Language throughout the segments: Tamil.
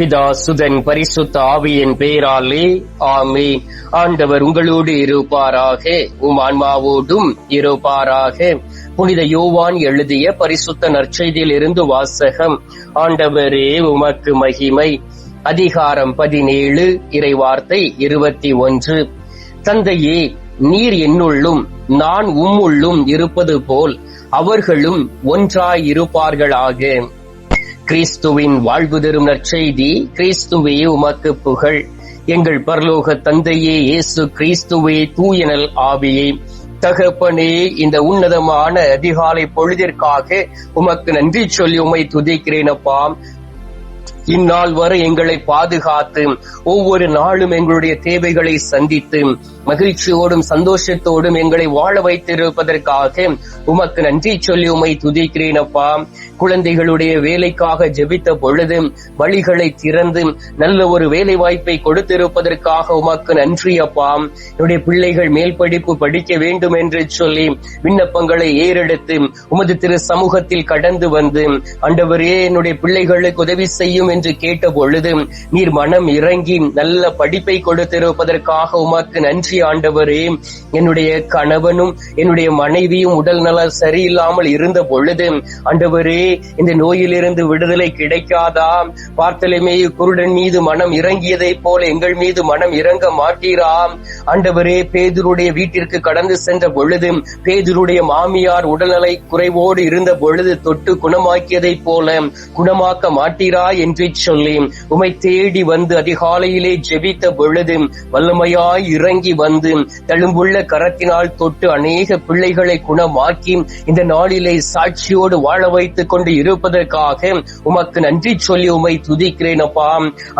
பிதா சுதன் பரிசுத்த ஆவியின் பெயராலே ஆமே ஆண்டவர் உங்களோடு இருப்பாராக உம் ஆன்மாவோடும் இருப்பாராக. புனித யோவான் எழுதிய பரிசுத்த நற்செய்தியில் இருந்து வாசகம் ஆண்டவரே உமக்கு மகிமை. அதிகாரம் பதினேழு இறைவார்த்தை இருபத்தி ஒன்று. தந்தையே நீர் என்னுள்ளும் நான் உம்முள்ளும் இருப்பது போல் அவர்களும் ஒன்றாயிருப்பார்களாக. கிறிஸ்துவின் வாழ்வு தரும் நற்செய்தி கிறிஸ்துவே உமக்கு புகழ். எங்கள் பரலோக தந்தையே இயேசு கிறிஸ்துவே தூயனல் ஆவியே. தகப்பனே இந்த உன்னதமான அதிகாலை பொழுதிற்காக உமக்கு நன்றி சொல்லி உமை துதிக்கிறேன் அப்பா. இந்நாள் வரை எங்களை பாதுகாத்து ஒவ்வொரு நாளும் எங்களுடைய தேவைகளை சந்தித்து மகிழ்ச்சியோடும் சந்தோஷத்தோடும் எங்களை வாழ வைத்திருப்பதற்காக உமக்கு நன்றி சொல்லி உமை துதிக்கிறேன் அப்பா குழந்தைகளுடைய வேலைக்காக ஜெபித்த பொழுது வழிகளை திறந்து நல்ல ஒரு வேலை வாய்ப்பை கொடுத்திருப்பதற்காக உமக்கு நன்றி அப்பா. என்னுடைய பிள்ளைகள் மேல் படிப்பு படிக்க வேண்டும் என்று சொல்லி விண்ணப்பங்களை ஏறெடுத்து உமது திரு சமூகத்தில் கடந்து வந்து அண்டவரே என்னுடைய பிள்ளைகளுக்கு உதவி செய்யும் என்று கேட்ட பொழுது நீர் மனம் இறங்கி நல்ல படிப்பை கொடுத்திருப்பதற்காக உமக்கு நன்றி ஆண்டவரே என்னுடைய கணவனும் என்னுடைய மனைவியும் உடல் நலம் சரியில்லாமல் இருந்த பொழுது ஆண்டவரே இந்த நோயிலிருந்து விடுதலை கிடைக்காதா? பார்த்தலைமே குருடன் மீது மனம் இறங்கியதை போல எங்கள் மீது மனம் இறங்க மாட்டீராம் ஆண்டவரே பேதுருடைய வீட்டிற்கு கடந்து சென்ற பொழுது பேதுருடைய மாமியார் உடல்நலை குறைவோடு இருந்த பொழுது தொட்டு குணமாக்கியதை போல குணமாக்க மாட்டீரா என்று சொல்லி உமை தேடி வந்து அதிகாலையிலே ஜெபித்த பொழுது வல்லமையாய் இறங்கி வந்து தழும்புள்ள கரத்தினால் தொட்டு அநேக பிள்ளைகளை குணமாக்கி இந்த நாளிலே சாட்சியோடு வாழ வைத்துக் கொண்டு இருப்பதற்காக உமக்கு நன்றி சொல்லி உமை துதிக்கிறேன் அப்பா.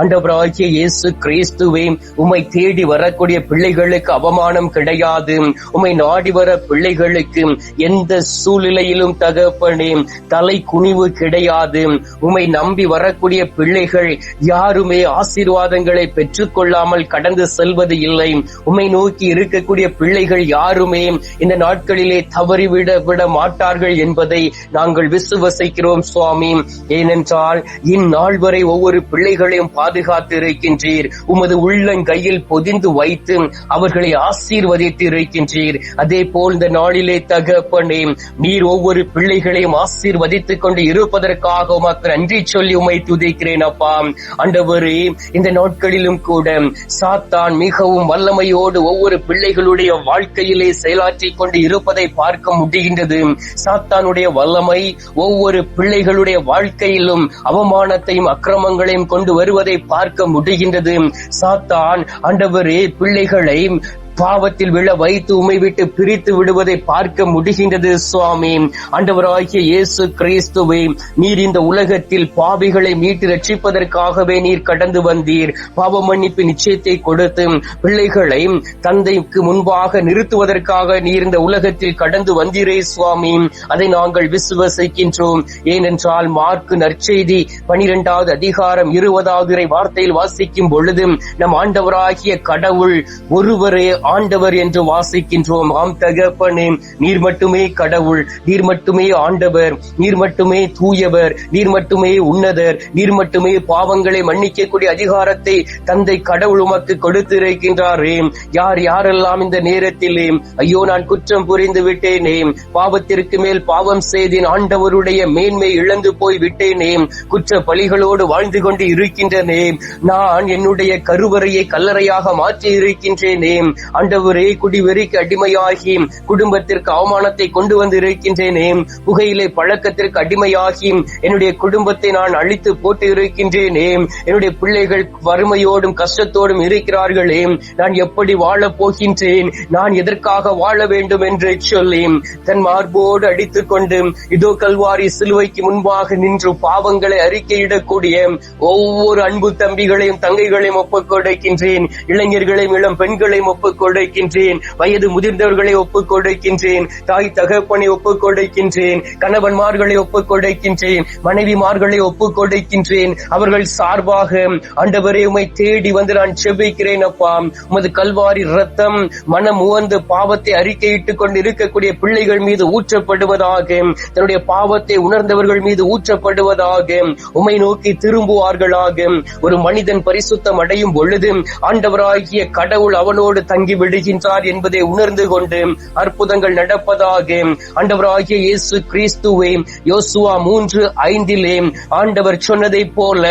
ஆண்டவராகிய இயேசு கிறிஸ்துவே உமை தேடி வரக்கூடிய பிள்ளைகளுக்கு அவமானம் கிடையாது. உமை நாடி வர பிள்ளைகளுக்கு எந்த சூழ்நிலையிலும் தகப்பனே தலை குனிவு கிடையாது. உமை நம்பி வரக்கூடிய பிள்ளைகள் யாருமே ஆசீர்வாதங்களை பெற்றுக்கொள்ளாமல் கடந்து செல்வது இல்லை. உமை நோக்கி இருக்கக்கூடிய பிள்ளைகள் யாருமே இந்த நாட்களிலே தவறிவிட விட மாட்டார்கள் என்பதை நாங்கள் விசுவசிக்கிறோம் சுவாமி. ஏனென்றால் இந்நாள் வரை ஒவ்வொரு பிள்ளைகளையும் பாதுகாத்து இருக்கின்றீர். உமது உள்ளங்கையில் பொதிந்து வைத்து அவர்களை ஆசீர்வதித்து இருக்கின்றீர். அதே போல் இந்த நாளிலே தகப்பனே நீர் ஒவ்வொரு பிள்ளைகளையும் ஆசீர்வதித்துக் கொண்டு இருப்பதற்காக உமக்கு நன்றி சொல்லி உமை துதிக்கிறேன் அப்பா. அண்டவரே இந்த நாட்களிலும் கூட சாத்தான் மிகவும் வல்லமையோடு ஒவ்வொரு பிள்ளைகளுடைய வாழ்க்கையிலே செயலாற்றிக் கொண்டு இருப்பதை பார்க்க முடிகின்றது. சாத்தானுடைய வல்லமை ஒவ்வொரு பிள்ளைகளுடைய வாழ்க்கையிலும் அவமானத்தையும் அக்கிரமங்களையும் கொண்டு வருவதை பார்க்க முடிகின்றது. சாத்தான் ஆண்டவரே பிள்ளைகளை பாவத்தில் விழ வைத்து உமை விட்டு பிரித்து விடுவதை பார்க்க முடிகின்றது சுவாமி. ஆண்டவராகிய இயேசு கிறிஸ்துவை நீர் இந்த உலகத்தில் பாவிகளை மீட்டு ரட்சிப்பதற்காகவே நீர் கடந்து வந்தீர். பாவ மன்னிப்பு நிச்சயத்தை கொடுத்து பிள்ளைகளை தந்தைக்கு முன்பாக நிறுத்துவதற்காக நீர் இந்த உலகத்தில் கடந்து வந்தீரே சுவாமி. அதை நாங்கள் விசுவசிக்கின்றோம். ஏனென்றால் மார்க்கு நற்செய்தி பனிரெண்டாவது அதிகாரம் இருபதாவது வார்த்தையில் வாசிக்கும் பொழுது நம் ஆண்டவராகிய கடவுள் ஒருவரே ஆண்டவர் என்று வாசிக்கின்றோம். ஆம் தகப்பனே நீர் மட்டுமே கடவுள் நீர் மட்டுமே ஆண்டவர் நீர் மட்டுமே தூயவர் நீர் மட்டுமே உன்னதர் நீர் மட்டுமே பாவங்களை மன்னிக்கக்கூடிய அதிகாரத்தை தந்தை கடவுள் உமக்கு கொடுத்திருக்கின்றாரே. யார் யாரெல்லாம் இந்த நேரத்திலே ஐயோ நான் குற்றம் புரிந்து விட்டேனே பாவத்திற்கு மேல் பாவம் செய்தேன் ஆண்டவருடைய மேன்மை இழந்து போய் விட்டேனே குற்ற பலிகளோடு வாழ்ந்து கொண்டு இருக்கின்றனே நான் என்னுடைய கருவறையை கல்லறையாக மாற்றி இருக்கின்றேனே ஆண்டவரே குடிவெறிக்கு அடிமையாகி குடும்பத்திற்கு அவமானத்தை கொண்டு வந்து இருக்கின்றேனே புகையிலை பழக்கத்திற்கு அடிமையாகி என்னுடைய குடும்பத்தை நான் அழித்து போட்டு இருக்கின்றேனே என்னுடைய பிள்ளைகள் வறுமையோடும் கஷ்டத்தோடும் இருக்கிறார்களே. நான் எப்படி வாழப் போகின்றேன்? நான் எதற்காக வாழ வேண்டும் என்று சொல்லி தன் மார்போடு அடித்துக் கொண்டு இதோ கல்வாரி சிலுவைக்கு முன்பாக நின்று பாவங்களை அறிக்கையிடக்கூடிய ஒவ்வொரு அன்பு தம்பிகளையும் தங்கைகளையும் ஒப்புக் கொடுக்கின்றேன். இளைஞர்களையும் இளம் பெண்களையும் ஒப்புக் ஒப்புக் கொடுக்கின்றேன் வயது முதிர்ந்தவர்களை ஒப்புக் கொடுக்கின்றேன் தாய் தகப்பனை ஒப்புக் கொடுக்கின்றேன் கணவன்மார்களை ஒப்புக் கொடுக்கின்றேன் மனைவிமார்களை ஒப்புக் கொடுக்கின்றேன் அவர்கள் சார்பாக ஆண்டவரே உமை தேடி வந்து நான் செபிக்கிறேன் அப்பா. உமது கல்வாரி ரத்தம் மனம் உவந்து பாவத்தை அறிக்கையிட்டுக் கொண்டு இருக்கக்கூடிய பிள்ளைகள் மீது ஊற்றப்படுவதாக தன்னுடைய பாவத்தை உணர்ந்தவர்கள் மீது ஊற்றப்படுவதாக உமை நோக்கி திரும்புவார்களாக. ஒரு மனிதன் பரிசுத்தம் அடையும் பொழுது ஆண்டவராகிய கடவுள் அவனோடு தங்கி விடுகின்றார் என்பதை உணர்ந்து கொண்டு அற்புதங்கள் நடப்பதாக ஆண்டவராகிய இயேசு கிறிஸ்துவை யோசுவா மூன்று ஐந்திலே ஆண்டவர் சொன்னதைப் போல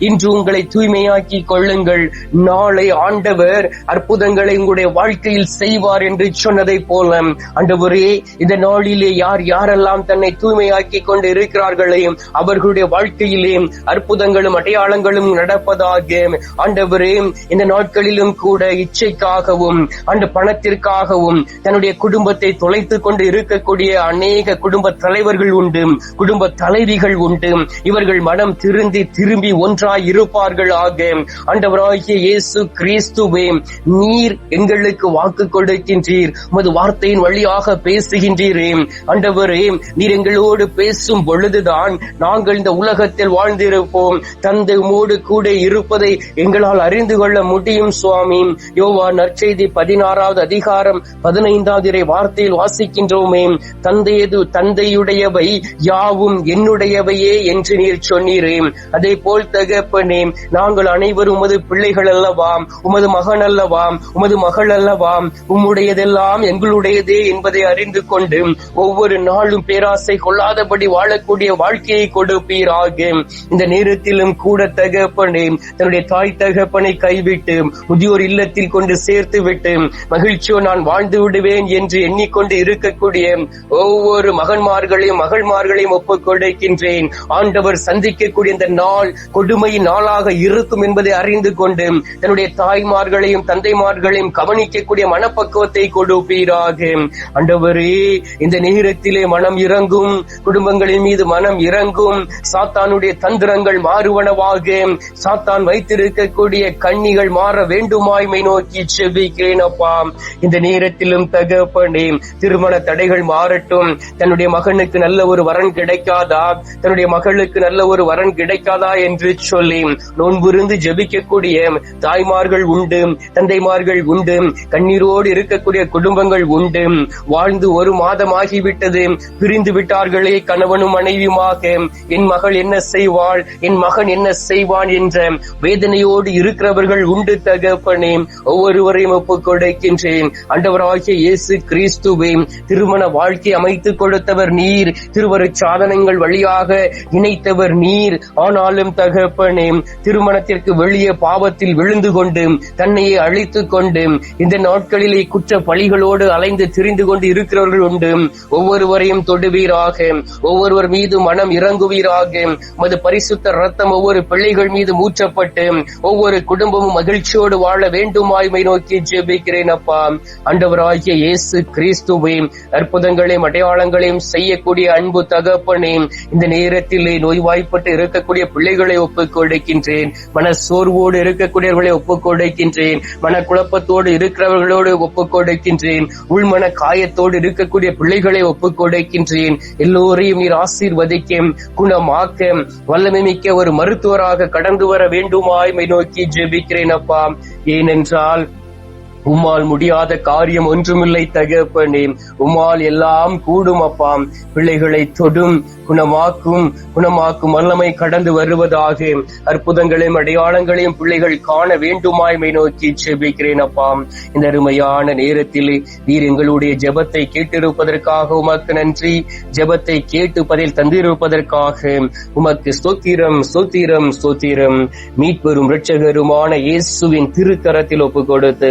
இன்று உங்களை தூய்மையாக்கி கொள்ளுங்கள். நாளை ஆண்டவர் அற்புதங்களை உங்களுடைய வாழ்க்கையில் செய்வார் என்று சொன்னதைப் போல ஆண்டவரே இந்த நாளிலே யார் யாரெல்லாம் தன்னை தூய்மையாக்கி கொண்டு இருக்கிறார்களே அவர்களுடைய வாழ்க்கையிலே அற்புதங்களும் அடையாளங்களும் நடப்பதாக ஆண்டவரே இந்த நாட்களிலும் கூட இச்சைக்காகவும் அந்த பணத்திற்காகவும் தன்னுடைய குடும்பத்தை தொலைத்துக் கொண்டு இருக்கக்கூடிய அநேக குடும்ப தலைவர்கள் உண்டு குடும்ப தலைவிகள் உண்டு. இவர்கள் மனம் திருந்தி திரும்பி ஒன்றாய் இருப்பார்கள் ஆக. ஆண்டவராகிய இயேசு கிறிஸ்துவே நீர் எங்களுக்கு வாக்கு கொடுக்கின்றீர். உமது வார்த்தையின் வழியாக பேசுகின்றீரே. ஆண்டவரே நீர் எங்களோடு பேசும் பொழுதுதான் நாங்கள் இந்த உலகத்தில் வாழ்ந்திருப்போம். தந்தை உமோடு கூட இருப்பதை எங்களால் அறிந்து கொள்ள முடியும் சுவாமி. யோவா நற்செய்தி பதினாறாவது அதிகாரம் பதினைந்தாவது இறை வார்த்தையில் வாசிக்கின்றோமே. தந்தையது தந்தையுடையவை யாவும் என்னுடையவையே என்று நீர் சொன்னீரே. அதே போல் தகப்பனே நாங்கள் அனைவரும் உமது பிள்ளைகள் அல்லவாம் உமது மகன் அல்லவாம் உமது மகள் அல்லவாம் உம்முடையதெல்லாம் எங்களுடையதே என்பதை அறிந்து கொண்டு ஒவ்வொரு நாளும் பேராசை கொள்ளாதபடி வாழக்கூடிய வாழ்க்கையை கொடுப்பீராக. இந்த நேரத்திலும் கூட தகப்பனே தன்னுடைய தாய் தகப்பனை கைவிட்டு முதியோர் இல்லத்தில் கொண்டு சேர்த்து விட்டு கேட்டு மகிழ்ச்சியோ நான் வாழ்ந்து விடுவேன் என்று எண்ணிக்கொண்டு இருக்கக்கூடிய ஒவ்வொரு மகன்மார்களையும் மகள்மார்களையும் ஒப்புக் கொடுக்கின்றேன். ஆண்டவர் சந்திக்கக்கூடிய இந்த நாள் கொடுமையின் நாளாக இருக்கும் என்பதை அறிந்து கொண்டு தன்னுடைய தாய்மார்களையும் தந்தைமார்களையும் கவனிக்கக்கூடிய மனப்பக்குவத்தை கொடுப்பீராக. ஆண்டவரே இந்த நேரத்திலே மனம் இறங்கும் குடும்பங்களின் மீது மனம் இறங்கும் சாத்தானுடைய தந்திரங்கள் மாறுவனவாக. சாத்தான் வைத்திருக்கக்கூடிய கண்ணிகள் மாற வேண்டுமாய்மை நோக்கி செபிக்கிறேன். அப்பா இந்த நேரத்திலும் தகப்பனே திருமண தடைகள் மாறட்டும். தன்னுடைய மகனுக்கு நல்ல ஒரு வரன் கிடைக்காதா? தன்னுடைய மகளுக்கு நல்ல ஒரு வரன் கிடைக்காதா என்று சொல்லி நோன்புருந்து ஜபிக்கக்கூடிய தாய்மார்கள் உண்டு தந்தைமார்கள் உண்டு கண்ணீரோடு இருக்கக்கூடிய குடும்பங்கள் உண்டு. வாழ்ந்து ஒரு மாதம் ஆகிவிட்டது பிரிந்து விட்டார்களே கணவனும் மனைவியுமாக. என் மகள் என்ன செய்வாள்? என் மகன் என்ன செய்வான் என்ற வேதனையோடு இருக்கிறவர்கள் உண்டு தகப்பனே. ஒவ்வொருவரையும் ஒப்பு கொடுக்கின்றேன். ஆண்டவராகிய இயேசு கிறிஸ்துவே திருமண வாழ்க்கை அமைத்துக் கொடுத்தவர் நீர் திருவரு சாதனங்கள் வழியாக இணைத்தவர் நீர். ஆனாலும் தகப்பனே திருமணத்திற்கு வெளியே பாவத்தில் விழுந்து கொண்டு தன்னையே அழித்துக் கொண்டு இந்த நாட்களிலே குற்ற பழிகளோடு அலைந்து திரிந்து கொண்டு இருக்கிறவர்கள் உண்டு. ஒவ்வொருவரையும் தொடுவீராக. ஒவ்வொருவர் மீது மனம் இறங்குவீராக. மது பரிசுத்த ரத்தம் ஒவ்வொரு பிள்ளைகள் மீது மூச்சப்பட்டு ஒவ்வொரு குடும்பமும் மகிழ்ச்சியோடு வாழ வேண்டுமாய்மை நோக்கி ஜெபி ஜெபிக்கிறேன் அப்பா ஆண்டவராகிய இயேசு கிறிஸ்துவே அற்புதங்களையும் அடையாளங்களையும் செய்யக்கூடிய அன்பு தகப்பனே இந்த நேரத்திலே நோய்வாய்ப்பட்டு இருக்கக்கூடிய பிள்ளைகளை ஒப்புக் கொடுக்கின்றேன். மன சோர்வோடு இருக்கக்கூடியவர்களை ஒப்புக் கொடுக்கின்றேன். மன குழப்பத்தோடு இருக்கிறவர்களோடு ஒப்புக் கொடுக்கின்றேன். உள்மன காயத்தோடு இருக்கக்கூடிய பிள்ளைகளை ஒப்புக் கொடுக்கின்றேன். எல்லோரையும் நீர் ஆசீர்வதிக்க குணமாக்க வல்லமை மிக்க ஒரு மருத்துவராக கடந்து வர வேண்டுமாய் நோக்கி ஜெபிக்கிறேன் அப்பா ஏனென்றால் உம்மால் முடியாத காரியம் ஒன்றுமில்லை தகப்பனே. உம்மால் எல்லாம் கூடும் அப்பாம் பிள்ளைகளை தொடும் குணமாக்கும் குணமாக்கும் வல்லமை கடந்து வருவதாக அற்புதங்களையும் அடையாளங்களையும் பிள்ளைகள் காண வேண்டுமாய்மை நோக்கி செபிக்கிறேன் அப்பாம் இந்த அருமையான நேரத்தில் நீர் எங்களுடைய ஜெபத்தை கேட்டிருப்பதற்காக உமக்கு நன்றி. ஜெபத்தை கேட்டு பதில் தந்திருப்பதற்காக உமக்கு ஸ்தோத்திரம் ஸ்தோத்திரம் ஸ்தோத்திரம். மீட்பெரும் இரட்சகருமான இயேசுவின் திருக்கரத்தில் ஒப்பு கொடுத்து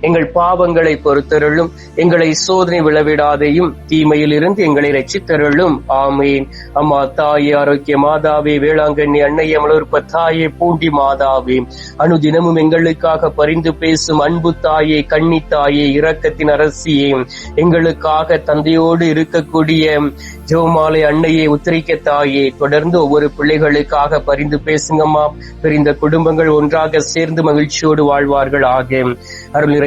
எங்கள் பாவங்களை பொறுத்தருளும் எங்களை சோதனை விளவிடாதையும் தீமையில் இருந்து எங்களை ரட்சித்தருளும் ஆமீன். அம்மா தாயே ஆரோக்கிய மாதாவே வேளாங்கண்ணி அன்னை அமலூர்ப்ப தாயே பூண்டி மாதாவே. அனுதினமும் எங்களுக்காக பரிந்து பேசும் அன்பு தாயே கண்ணி தாயே இரக்கத்தின் அரசியே. எங்களுக்காக தந்தையோடு இருக்கக்கூடிய ஜெவமாலை அன்னையை உத்தரிக்க தாயே. தொடர்ந்து ஒவ்வொரு பிள்ளைகளுக்காக பரிந்து பேசுங்கம்மா. பிரிந்த குடும்பங்கள் ஒன்றாக சேர்ந்து மகிழ்ச்சியோடு வாழ்வார்கள் ஆகும் அருள்